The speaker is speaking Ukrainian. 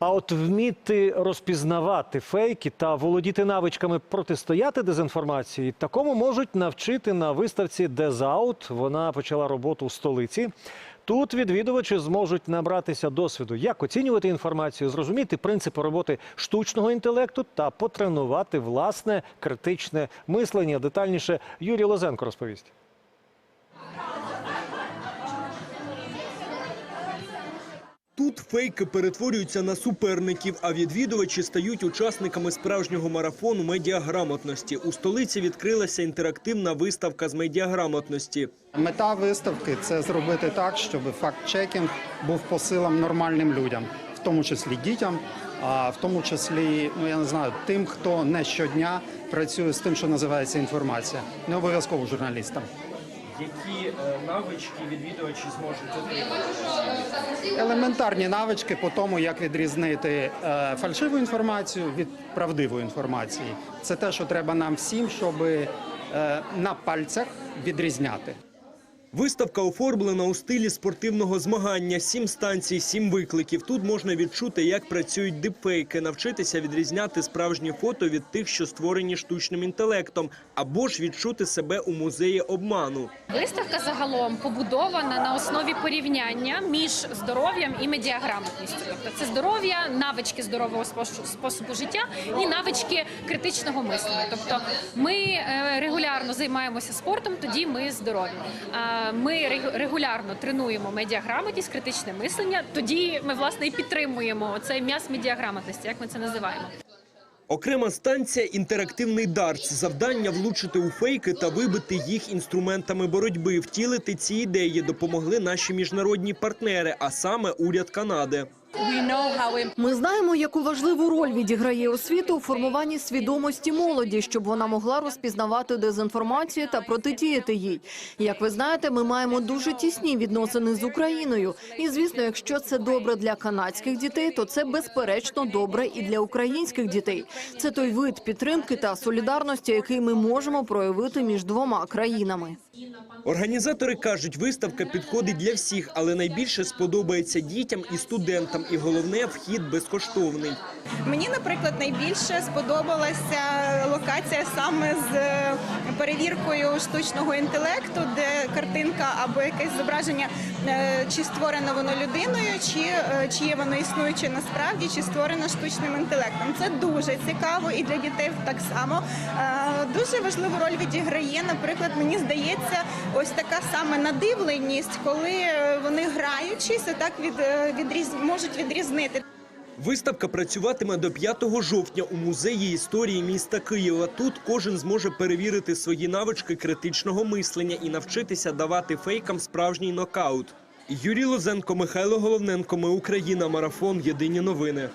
А от вміти розпізнавати фейки та володіти навичками протистояти дезінформації, такому можуть навчити на виставці Дезаут. Вона почала роботу у столиці. Тут відвідувачі зможуть набратися досвіду, як оцінювати інформацію, зрозуміти принципи роботи штучного інтелекту та потренувати власне критичне мислення. Детальніше Юрій Лозенко розповість. Тут фейки перетворюються на суперників, а відвідувачі стають учасниками справжнього марафону медіаграмотності. У столиці відкрилася інтерактивна виставка з медіаграмотності. Мета виставки це зробити так, щоб факт-чекінг був по силам нормальним людям, в тому числі дітям, а в тому числі, ну я не знаю, тим, хто не щодня працює з тим, що називається інформація, не обов'язково журналістам. Які навички відвідувачі зможуть отримати? Елементарні навички по тому, як відрізнити е, фальшиву інформацію від правдивої інформації. Це те, що треба нам всім, щоб е, на пальцях відрізняти. Виставка оформлена у стилі спортивного змагання. Сім станцій, сім викликів. Тут можна відчути, як працюють дипфейки, навчитися відрізняти справжні фото від тих, що створені штучним інтелектом, або ж відчути себе у музеї обману. Виставка загалом побудована на основі порівняння між здоров'ям і медіаграмотністю. Тобто це здоров'я, навички здорового спос- способу життя і навички критичного мислення. Тобто ми е, регулярно займаємося спортом, тоді ми здорові. Ми регулярно тренуємо медіаграмотність, критичне мислення. Тоді ми власне і підтримуємо цей м'яс медіаграмотності, як ми це називаємо. Окрема станція інтерактивний дартс. Завдання влучити у фейки та вибити їх інструментами боротьби. Втілити ці ідеї допомогли наші міжнародні партнери, а саме уряд Канади. Ми знаємо, яку важливу роль відіграє освіта у формуванні свідомості молоді, щоб вона могла розпізнавати дезінформацію та протидіяти їй. Як ви знаєте, ми маємо дуже тісні відносини з Україною. І звісно, якщо це добре для канадських дітей, то це безперечно добре і для українських дітей. Це той вид підтримки та солідарності, який ми можемо проявити між двома країнами. Організатори кажуть, виставка підходить для всіх, але найбільше сподобається дітям і студентам. І головне, вхід безкоштовний. Мені, наприклад, найбільше сподобалася локація саме з е, перевіркою штучного інтелекту, де картинка або якесь зображення, е, чи створено воно людиною, чи, е, чи є воно існуюче насправді, чи створено штучним інтелектом. Це дуже цікаво і для дітей так само. Дуже важливу роль відіграє, наприклад, мені здається, ось така саме надивленість, коли е, вони граючись, отак від, е, відріз, можуть відрізнити. Виставка працюватиме до 5 жовтня у музеї історії міста Києва. Тут кожен зможе перевірити свої навички критичного мислення і навчитися давати фейкам справжній нокаут. Юрій Лозенко, Михайло Головненко. Ми Україна. Марафон. Єдині новини.